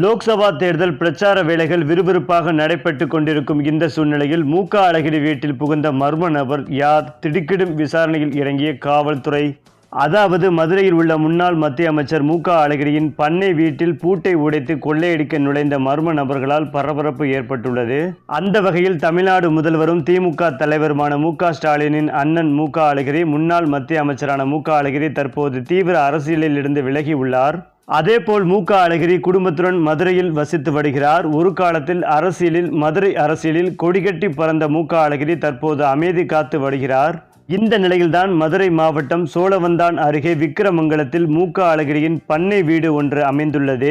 லோக்சபா தேர்தல் பிரச்சார வேலைகள் விறுவிறுப்பாக நடைபெற்று கொண்டிருக்கும் இந்த சூழ்நிலையில் மு க அழகிரி வீட்டில் புகுந்த மர்ம நபர் யார் திடுக்கிடும் விசாரணையில் இறங்கிய காவல்துறை. அதாவது மதுரையில் உள்ள முன்னாள் மத்திய அமைச்சர் மு க அழகிரியின் பண்ணை வீட்டில் பூட்டை உடைத்து கொள்ளையடிக்க நுழைந்த மர்ம நபர்களால் பரபரப்பு ஏற்பட்டுள்ளது. அந்த வகையில் தமிழ்நாடு முதல்வரும் திமுக தலைவருமான மு க ஸ்டாலினின் அண்ணன் மு க அழகிரி முன்னாள் மத்திய அமைச்சரான மு க அழகிரி தற்போது தீவிர அரசியலில் இருந்து விலகி உள்ளார். அதேபோல் மு க. அழகிரி குடும்பத்துடன் மதுரையில் வசித்து வருகிறார். ஒரு காலத்தில் அரசியலில் மதுரை அரசியலில் கொடிகட்டி பறந்த மு க. அழகிரி தற்போது அமைதி காத்து வருகிறார். இந்த நிலையில்தான் மதுரை மாவட்டம் சோழவந்தான் அருகே விக்கிரமங்கலத்தில் மூக்க அழகிரியின் பண்ணை வீடு ஒன்று அமைந்துள்ளது.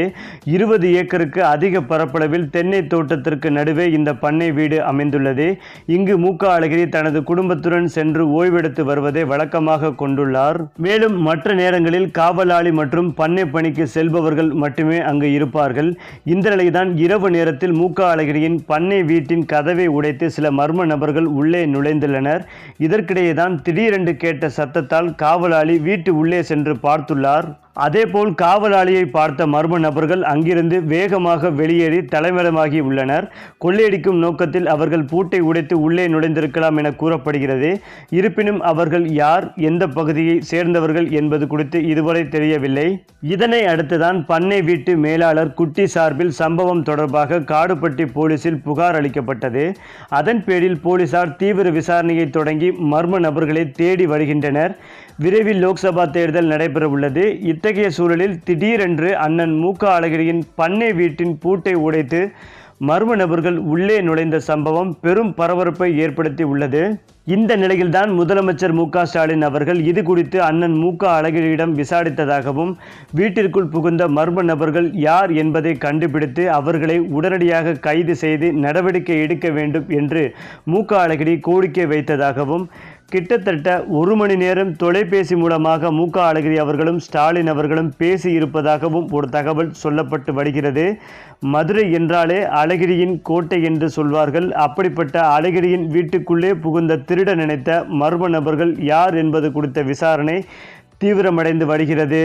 இருபது ஏக்கருக்கு அதிக பரப்பளவில் தென்னை தோட்டத்திற்கு நடுவே இந்த பண்ணை வீடு அமைந்துள்ளது. இங்கு மூக்க அழகிரி தனது குடும்பத்துடன் சென்று ஓய்வெடுத்து வருவதை வழக்கமாக கொண்டுள்ளார். மேலும் மற்ற நேரங்களில் காவலாளி மற்றும் பண்ணை பணிக்கு செல்பவர்கள் மட்டுமே அங்கு இருப்பார்கள். இந்த நிலையில்தான் இரவு நேரத்தில் மூக்க அழகிரியின் பண்ணை வீட்டின் கதவை உடைத்து சில மர்ம நபர்கள் உள்ளே நுழைந்துள்ளனர். இதற்கிடையே தான் திடீரென்று கேட்ட சத்தத்தால் காவலாளி வீட்டு உள்ளே சென்று பார்த்துள்ளார். அதேபோல் காவலாளியை பார்த்த மர்ம நபர்கள் அங்கிருந்து வேகமாக வெளியேறி தலைமரமாகி உள்ளனர். கொள்ளையடிக்கும் நோக்கத்தில் அவர்கள் பூட்டை உடைத்து உள்ளே நுழைந்திருக்கலாம் என கூறப்படுகிறது. இருப்பினும் அவர்கள் யார் எந்த பகுதியை சேர்ந்தவர்கள் என்பது குறித்து இதுவரை தெரியவில்லை. இதனை அடுத்துதான் பண்ணை வீட்டு மேலாளர் குட்டி சார்பில் சம்பவம் தொடர்பாக காடுபட்டி போலீசில் புகார் அளிக்கப்பட்டது. அதன் பேரில் போலீசார் தீவிர விசாரணையை தொடங்கி மர்ம நபர்களை தேடி வருகின்றனர். விரைவில் லோக்சபா தேர்தல் நடைபெற உள்ளது இத்தகைய சூழலில் திடீரென்று அண்ணன் மு க. அழகிரியின் பண்ணை வீட்டின் பூட்டை உடைத்து மர்ம நபர்கள் உள்ளே நுழைந்த சம்பவம் பெரும் பரபரப்பை ஏற்படுத்தி உள்ளது. இந்த நிலையில்தான் முதலமைச்சர் மு ஸ்டாலின் அவர்கள் இது குறித்து அண்ணன் மு க அழகிரியிடம் விசாரித்ததாகவும் வீட்டிற்குள் புகுந்த மர்ம நபர்கள் யார் என்பதை கண்டுபிடித்து அவர்களை உடனடியாக கைது செய்து நடவடிக்கை எடுக்க வேண்டும் என்று மு க அழகிரி கோரிக்கை வைத்ததாகவும் கிட்டத்தட்ட ஒரு மணி நேரம் தொலைபேசி மூலமாக மு க அழகிரி அவர்களும் ஸ்டாலின் அவர்களும் பேசி இருப்பதாகவும் ஒரு தகவல் சொல்லப்பட்டு வருகிறது. மதுரை என்றாலே அழகிரியின் கோட்டை என்று சொல்வார்கள். அப்படிப்பட்ட அழகிரியின் வீட்டுக்குள்ளே புகுந்த திரு திருட நினைத்த மர்ம நபர்கள் யார் என்பது குறித்த விசாரணை தீவிரமடைந்து வருகிறது.